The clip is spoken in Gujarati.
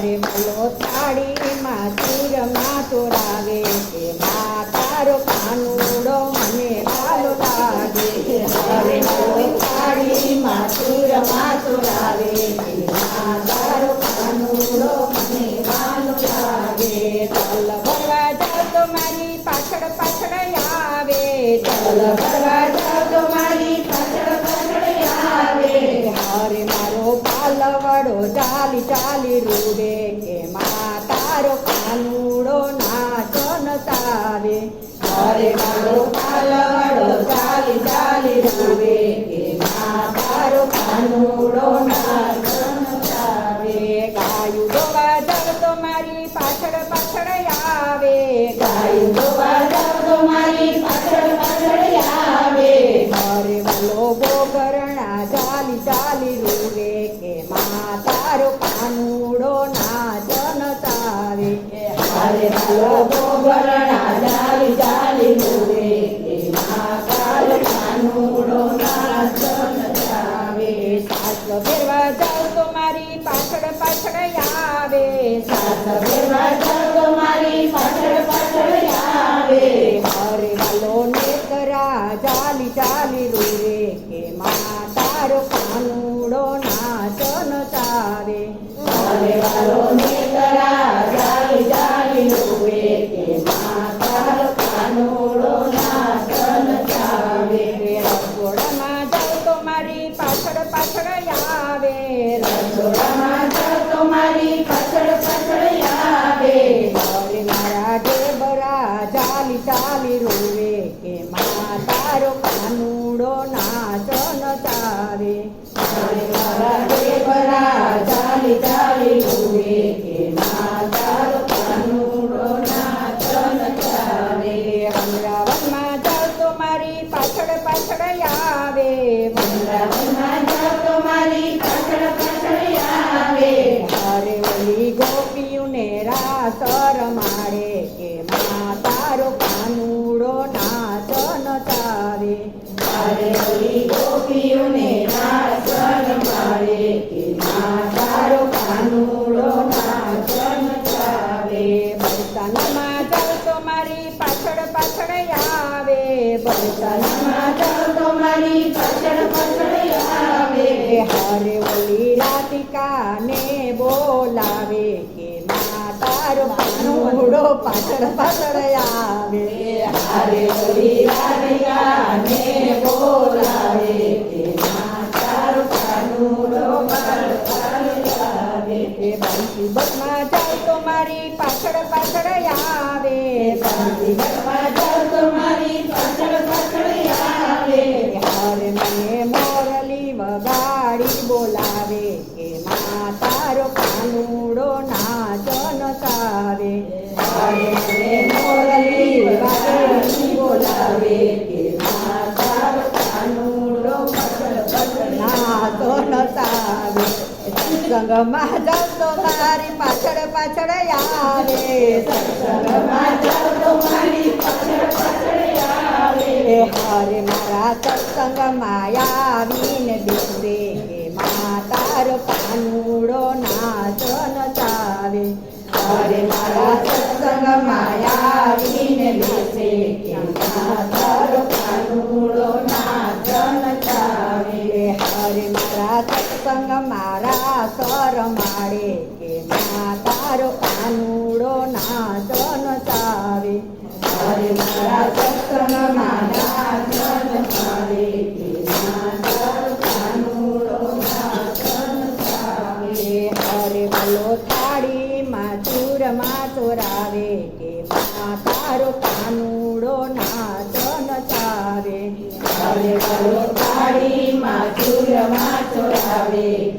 હરે બોલો થાળીમાં ચૂરમાં ચોરાવે કે મા તારો કાનુડો મને વાલો લાગે હરે બોલો થાળીમાં ચૂરમાં ચોરાવે કે મા તારો કાનુડો મને વાલો લાગે તલ ભરવા જાવ તો મારી પાછળ પાછળ આવે તલ ભરવા જાવ તો મારી પાછળ પાછળ આવે હરે મારો પાલવડો ચાલી ચાલી રૂડે કે મા તારો કાનુડો નાચન તારે હરે મારો પાલવડો ચાલી કાનુડો નાચન ફેરવા જાવ તો મારી પાછળ પાછળ આવે. સાસ ફેરવા જાવ તો મારી પાછળ પાછળ આવે. હરે વાલો નેતરા ચાલી ચાલી રૂવે કે મા તારો કાનુડો નાચન વાલો નેતરા તારો કાનુડો નાચન તારે ચાલી ચાલી રોવે કે મા ઓલી રાધિકાને બોલાવે કે મા તારો પાછળ પાછળ આવે. હરે પાછળ પાછળ આવે. સંગમાં જાવ તો તારી પાછળ પાછળ આવે સંગમાં જાવ તો મારી પાછળ પાછળ આવે હે હરે મારા સત્સંગમાં આવીને બેસે કે મા તારો કાનુડો નાચન ચાવે હરે મારા સત્સંગમાં આવીને બેસે કે મા તારો કાનુડો નાચન તારે હરે બોલો થાળીમાં ચૂરમાં ચોરાવે. કે